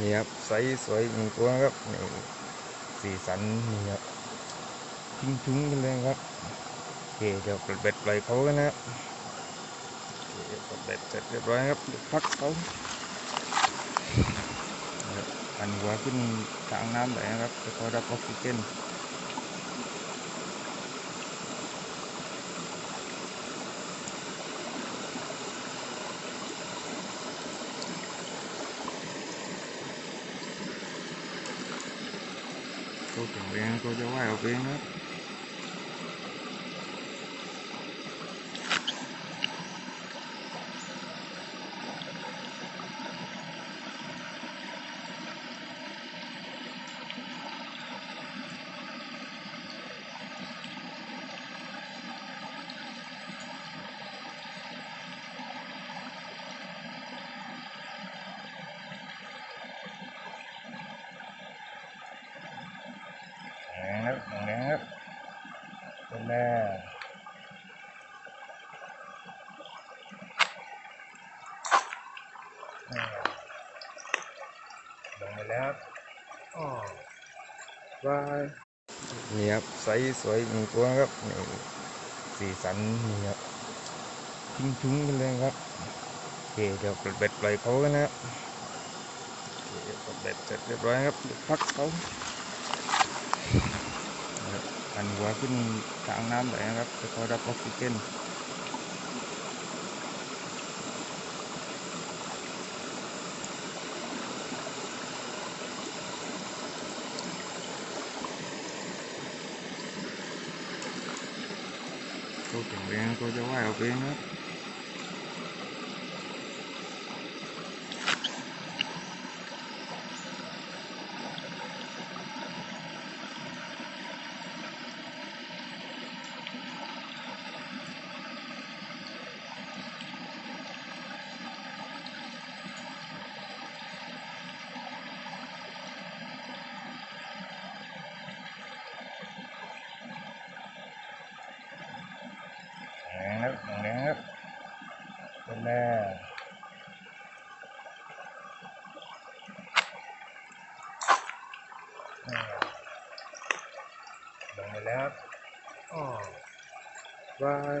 นี่ครับไซส์สวยหนึ่งตัวครับนี่สีสันนี่ครับทิ้งทุ้งๆกันเลยครับโอเคเดี๋ยวเปิดเบ็ดปล่อยเขากันนะครับเปิดเบ็ดเสร็จเรียบร้อยครับพักเขานะครับหันหัวขึ้นทางน้ำไหลนะครับจะคอยรับออกซิเจน ตัวแข็งแรง ตัวจะว่างครับแข็งแรงครับเป็นแน่ลงไปแล้วอ๋อบายนี่ครับไซส์สวยหนึ่งตัวครับนี่สีสันนี่ครับทิ้งทิ้งกันเลยครับโอเคเดี๋ยวเปิดเบ็ดปล่อยเขากันนะครับเปิดเบ็ดเสร็จเรียบร้อยครับเดี๋ยวพักเขา หันหัวขึ้นทางน้ำไหลนะครับจะคอยรับออกซิเจนตัวแข็งแรงตัวจะว่ายออกเองนะครับแข็งแรงครับแข็งแรงครับเป็น แน่อ่าลงไปแล้วอ๋อ บาย